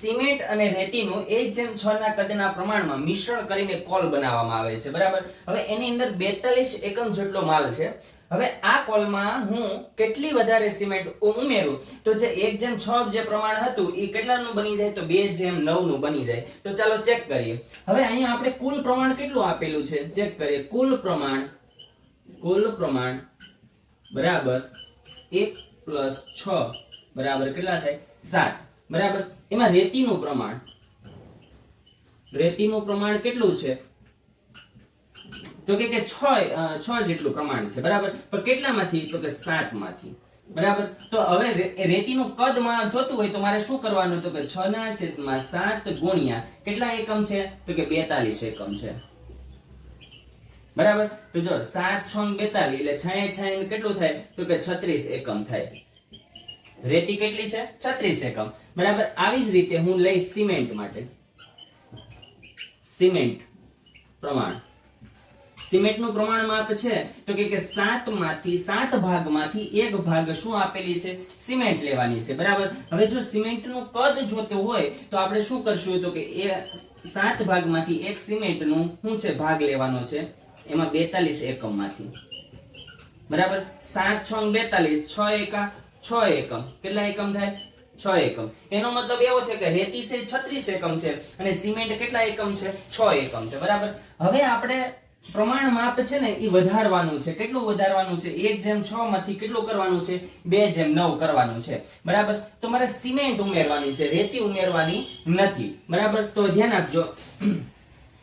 Cement અને રેતીનું એક જેમ છ ના કદના પ્રમાણમાં મિશ્રણ કરીને કોલ બનાવવામાં આવે છે, બરાબર? હવે એની અંદર બેતાલીસ એકમ જેટલો માલ છે. હવે આ કોલમાં હું કેટલી વધારે સિમેન્ટ ઉમેરું? તો જે એક જેમ છ જે પ્રમાણ હતું એ કેટલાનું બની જાય? તો બે જેમ નવનું બની જાય. તો ચાલો ચેક કરીએ. હવે અહીંયા આપણે કુલ પ્રમાણ કેટલું આપેલું છે? ચેક કરીએ. કુલ પ્રમાણ કુલ પ્રમાણ, બરાબર? એક પ્લસ છ, બરાબર? કેટલા થાય? સાત. બરાબર? એમાં રેતીનું પ્રમાણ. રેતીનું પ્રમાણ કેટલું છે? તો કે કે છ છ જેટલું પ્રમાણ છે, બરાબર? પણ કેટલામાંથી? તો કે સાતમાંથી બરાબર? તો હવે રેતીનું કદમાં જોતું હોય તો મારે શું કરવાનું? તો કે છ ના છેદમાં સાત ગુણ્યા કેટલા એકમ છે? તો કે બેતાલીસ એકમ છે. બરાબર? તો જો સાત છ બેતાલીસ એટલે છાય છાય કેટલું થાય? તો કે છત્રીસ એકમ થાય. રેતી કેટલી છે? છત્રીસ એકમ. બરાબર, આવી જ રીતે હું લઈશ સિમેન્ટ માટે. સિમેન્ટ પ્રમાણ. સિમેન્ટનું પ્રમાણ માપ છે તો કે કે સાતમાંથી સાત ભાગમાંથી એક ભાગ શું આપેલી છે? સિમેન્ટ લેવાની છે. બરાબર? હવે જો સિમેન્ટનું કદ જોતું હોય તો આપણે શું કરશું? તો કે એ સાત ભાગમાંથી એક સિમેન્ટનું શું છે? ભાગ લેવાનો છે. એમાં બેતાલીસ એકમમાંથી. બરાબર? સાત છ ને બેતાલીસ, છ એકા છ એકમ. કેટલા એકમ થાય? છ એકમ. એનો મતલબ એવો છે કે રેતી છે છત્રીસ એકમ છે અને સિમેન્ટ કેટલા એકમ છે? છ એકમ છે. બરાબર? હવે આપણે પ્રમાણ માપ છે ને એ વધારવાનું છે. કેટલું વધારવાનું છે? એક જેમ છ માંથી કેટલું કરવાનું છે? બે જેમ નવ કરવાનું છે. બરાબર? તો મારે સિમેન્ટ ઉમેરવાની છે. રેતી ઉમેરવાની નથી. બરાબર? તો ધ્યાન આપજો.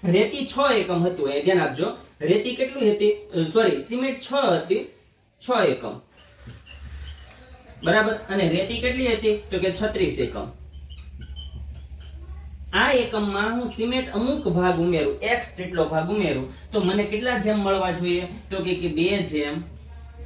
રેતી છ એકમ હતું. એ ધ્યાન આપજો. રેતી કેટલી હતી? સોરી સિમેન્ટ છ હતી. છ એકમ. બરાબર? અને રેતી કેટલી હતી? તો કે છત્રીસ એકમ. આ એકમમાં હું સિમેન્ટ અમુક ભાગ ઉમેરું એક્સ જેટલો ભાગ ઉમેરું, તો મને કેટલા જેમ મળવા જોઈએ? તો કે બે જેમ.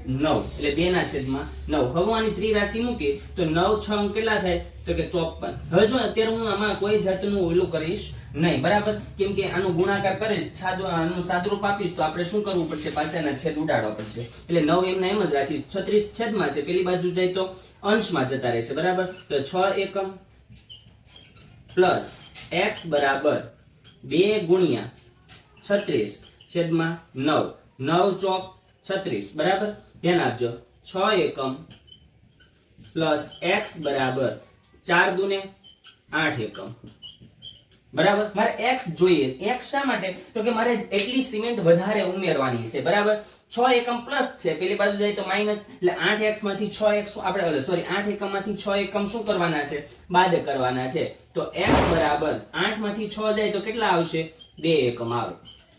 નવ. એટલે બે ના છેદમાં નવ. હવે આની ત્રિરાશિ મૂકી તો નવ છ અંક કેટલા થાય? તો કે ચોપન. હવે જો અત્યારે હું આમાં કોઈ જાતનું ઓલું કરીશ નહીં, બરાબર? કેમ કે આનો ગુણાકાર કરીશ, સાદુ, આનું સાદરૂપ આપીશ, તો આપણે શું કરવું પડશે? પાછળના છેદ ઉડાડવા પડશે. એટલે નવ એમને એમ જ રાખીશ. છત્રીસ છેદમાં છે, પેલી બાજુ જાય તો અંશમાં જતા રહેશે, બરાબર? તો છ એકમ પ્લસ એક્સ બરાબર બે ગુણ્યા છત્રીસ છેદમાં નવ. નવ ચોક છત્રીસ, બરાબર? ધ્યાન આપજો. છ એકમ પ્લસ એક્સ બરાબર ચાર દુને આઠ એકમ. બરાબર? મારે એક્સ જોઈએ. એક્સ શા માટે? તો કે મારે એટલી સિમેન્ટ વધારે ઉમેરવાની છે, બરાબર? છ એકમ પ્લસ છે, પેલી બાજુ જાય તો માઇનસ. એટલે આઠ એક્સમાંથી છ એક્સ આપણે સોરી, આઠ એકમમાંથી છ એકમ શું કરવાના છે? બાદ કરવાના છે. તો એક્સ બરાબર આઠમાંથી છ જાય તો કેટલા આવશે? બે એકમ આવે.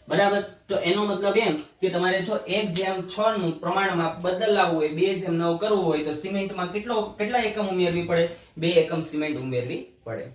બરાબર? તો એનો મતલબ એમ કે તમારે જો એક જેમ છ નું પ્રમાણમાં બદલાવવું હોય, બે જેમ નવ કરવું હોય, તો સિમેન્ટમાં કેટલો, કેટલા એકમ ઉમેરવી પડે? બે એકમ સિમેન્ટ ઉમેરવી પડે.